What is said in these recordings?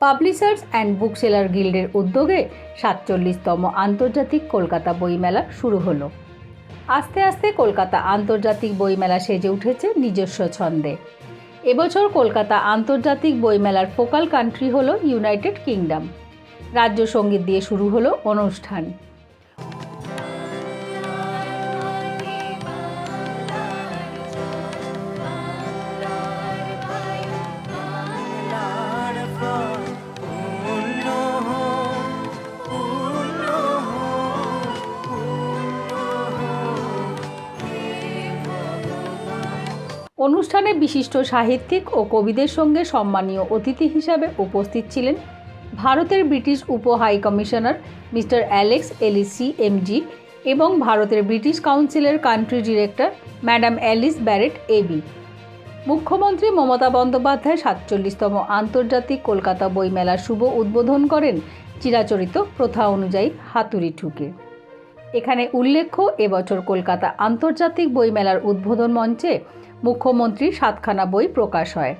Publishers and bookseller গিল্ডের উদ্যোগে সাতচল্লিশতম আন্তর্জাতিক কলকাতা বইমেলা শুরু হলো। আস্তে আস্তে কলকাতা আন্তর্জাতিক বইমেলা সেজে উঠেছে নিজস্ব ছন্দে। এবছর কলকাতা আন্তর্জাতিক বইমেলার ফোকাল কান্ট্রি হলো ইউনাইটেড কিংডম। রাজ্য সংগীত দিয়ে শুরু হলো অনুষ্ঠান। অনুষ্ঠানে বিশিষ্ট সাহিত্যিক ও কবিদের সঙ্গে সম্মানীয় অতিথি হিসাবে উপস্থিত ছিলেন ভারতের ব্রিটিশ উপ high commissioner mister Alex Ellis MG এবং ভারতের ব্রিটিশ কাউন্সিলের country director madam Alice Barrett AB মুখ্যমন্ত্রী মমতা বন্দ্যোপাধ্যায় সাতচল্লিশতম আন্তর্জাতিক কলকাতা বইমেলার শুভ উদ্বোধন করেন চিরাচরিত প্রথা অনুযায়ী হাতুড়ি ঠুকে। এখানে উল্লেখ্য, এবছর কলকাতা আন্তর্জাতিক বইমেলার উদ্বোধন মঞ্চে মুখ্যমন্ত্রীর সাতখানা বই প্রকাশ হয়।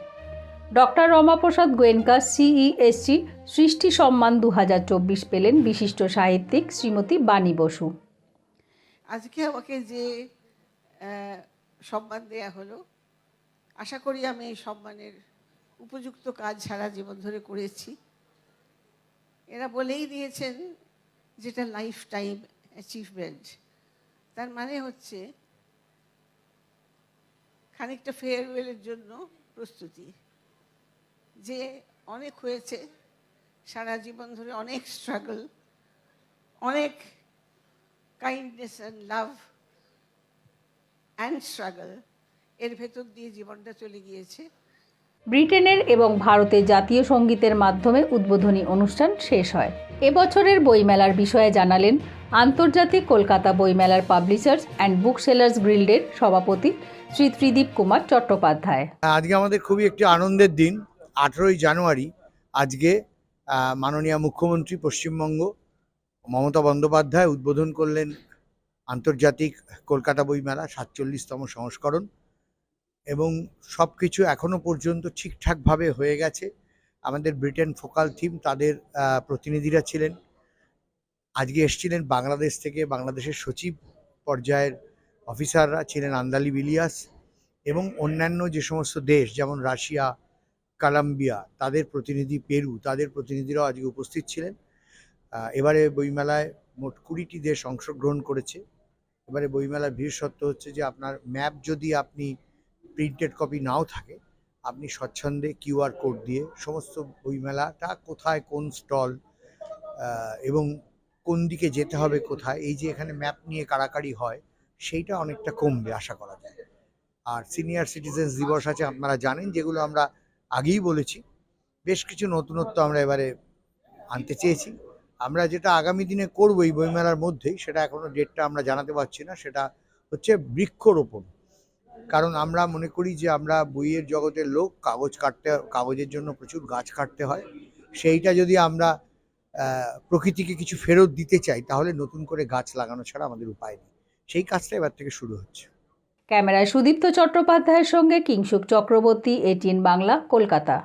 ডক্টর রমাপ্রসাদ গোয়েঙ্কা সিইএসসি সৃষ্টি সম্মান দু হাজার চব্বিশ পেলেন বিশিষ্ট সাহিত্যিক শ্রীমতী বাণী বসু। আজকে আমাকে যে সম্মান দেয়া হলো, আশা করি আমি এই সম্মানের উপযুক্ত কাজ সারা জীবন ধরে করেছি। এরা বলেই দিয়েছেন যেটা লাইফ টাইম অ্যাচিভমেন্ট তার মানে হচ্ছে খানিকটা ফেয়ারওয়েলের জন্য প্রস্তুতি। যে অনেক হয়েছে, সারা জীবন ধরে অনেক স্ট্রাগল অনেক kindness and love and struggle এর ভেতর দিয়ে জীবনটা চলে গিয়েছে। ব্রিটেনের এবং ভারতের জাতীয় সঙ্গীতের মাধ্যমে উদ্বোধনী অনুষ্ঠান শেষ হয়। এবছরের বইমেলার বিষয়ে জানালেন আন্তর্জাতিক কলকাতা বইমেলার পাবলিশার্স অ্যান্ড বুক সেলার্স গিল্ডের সভাপতি শ্রী ত্রিদীপ কুমার চট্টোপাধ্যায়। আজকে আমাদের খুবই একটি আনন্দের দিন, আঠেরোই জানুয়ারি। আজকে মাননীয় মুখ্যমন্ত্রী পশ্চিমবঙ্গ মমতা বন্দ্যোপাধ্যায় উদ্বোধন করলেন আন্তর্জাতিক কলকাতা বইমেলা সাতচল্লিশতম সংস্করণ এবং সব কিছু এখনও পর্যন্ত ঠিকঠাকভাবে হয়ে গেছে। আমাদের ব্রিটেন ফোকাল থিম তাদের প্রতিনিধিরা ছিলেন। আজকে এসেছিলেন বাংলাদেশ থেকে বাংলাদেশের সচিব পর্যায়ের অফিসাররা ছিলেন আন্দালি বিলিয়াস এবং অন্যান্য যে সমস্ত দেশ, যেমন রাশিয়া, কলম্বিয়া, তাদের প্রতিনিধি পেরু, তাদের প্রতিনিধিরাও আজকে উপস্থিত ছিলেন। এবারে বইমেলায় মোট কুড়িটি দেশ অংশগ্রহণ করেছে। এবারে বইমেলার বিশেষত্ব হচ্ছে যে আপনার ম্যাপ যদি আপনি প্রিন্টেড কপি নাও থাকে, আপনি স্বচ্ছন্দে কিউআর কোড দিয়ে সমস্ত বইমেলাটা কোথায় কোন স্টল এবং কোন দিকে যেতে হবে কোথায়, এই যে এখানে ম্যাপ নিয়ে কাড়াকাড়ি হয়, সেইটা অনেকটা কমবে আশা করা যায়। আর সিনিয়র সিটিজেন্স দিবস আছে, আপনারা জানেন, যেগুলো আমরা আগেই বলেছি। বেশ কিছু নতুনত্ব আমরা এবারে আনতে চেয়েছি। আমরা যেটা আগামী দিনে করব এই বইমেলার মধ্যেই, সেটা এখনও ডেটটা আমরা জানাতে পারছি না, সেটা হচ্ছে বৃক্ষরোপণ। কারণ আমরা মনে করি যে আমরা বইয়ের জগতের লোক, কাগজ কাটতে, কাগজের জন্য প্রচুর গাছ কাটতে হয়। সেইটা যদি আমরা প্রকৃতিকে কিছু ফেরত দিতে চাই, তাহলে নতুন করে গাছ লাগানো ছাড়া আমাদের উপায় নেই। সেই কাজটা এবার থেকে শুরু হচ্ছে। ক্যামেরায় সুদীপ্ত চট্টোপাধ্যায়ের সঙ্গে কিংসুক চক্রবর্তী, এটিএন বাংলা, কলকাতা।